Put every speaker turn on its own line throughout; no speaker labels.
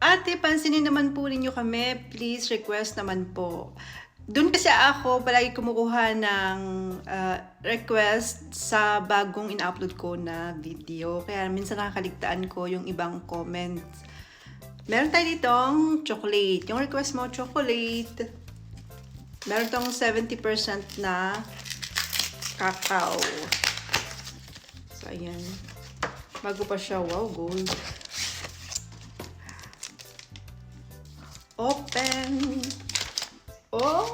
Ate, pansinin naman po ninyo kami. Please request naman po. Doon kasi ako palagi kumukuha ng ah, request sa bagong in-upload ko na video. Kaya minsan nakakaligtaan ko yung ibang comments. Meron tayo ditong chocolate. Yung request mo, chocolate. Meron tong 70% na cacao. So, ayan. Bago pa siya. Wow, gold. Open! Oh!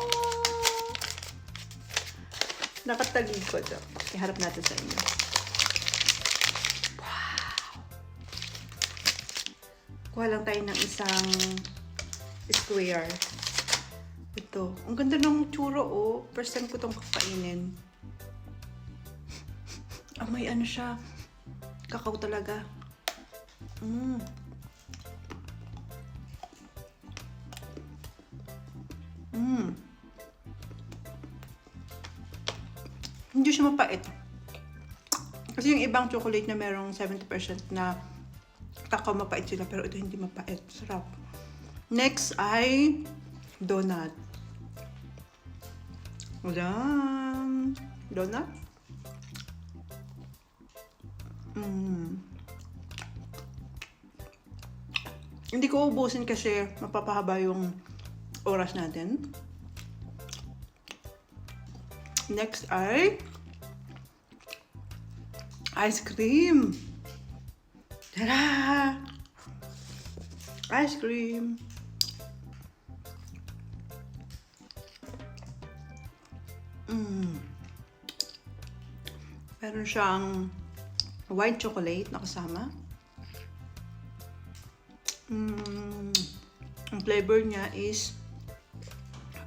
Nakatagig ko to. Iharap natin sa inyo. Wow! Kuha lang tayo ng isang square. Ito. Ang ganda ng churro, oh. First time ko itong kakainin. Ah, may ano siya. Kakao talaga. Mm. Mm. Hindi siya mapait. Kasi yung ibang chocolate na merong 70% na kakao mapait sila, pero ito hindi mapait. Sarap. Next ay donut. Ayan. Donut. Mm. Hindi ko ubusin kasi mapapahaba yung oras natin. Next ay ice cream. Tara! Ice cream. Mm. Meron siyang white chocolate na kasama. Mm. Ang flavor niya is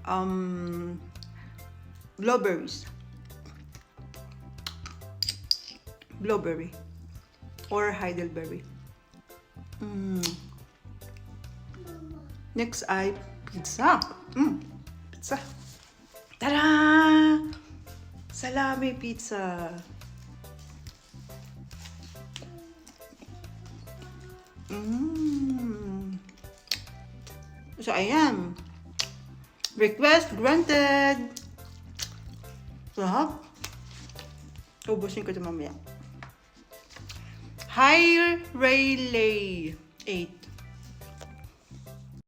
um, blueberries. Blueberry. Or heidelberry. Mm. Next ay pizza. Mm. Pizza. Tada! Salami pizza. Mm. So, ayan. Request granted. Oh, Sarap. Ubusin ko ito mamaya. High Rayleigh 8.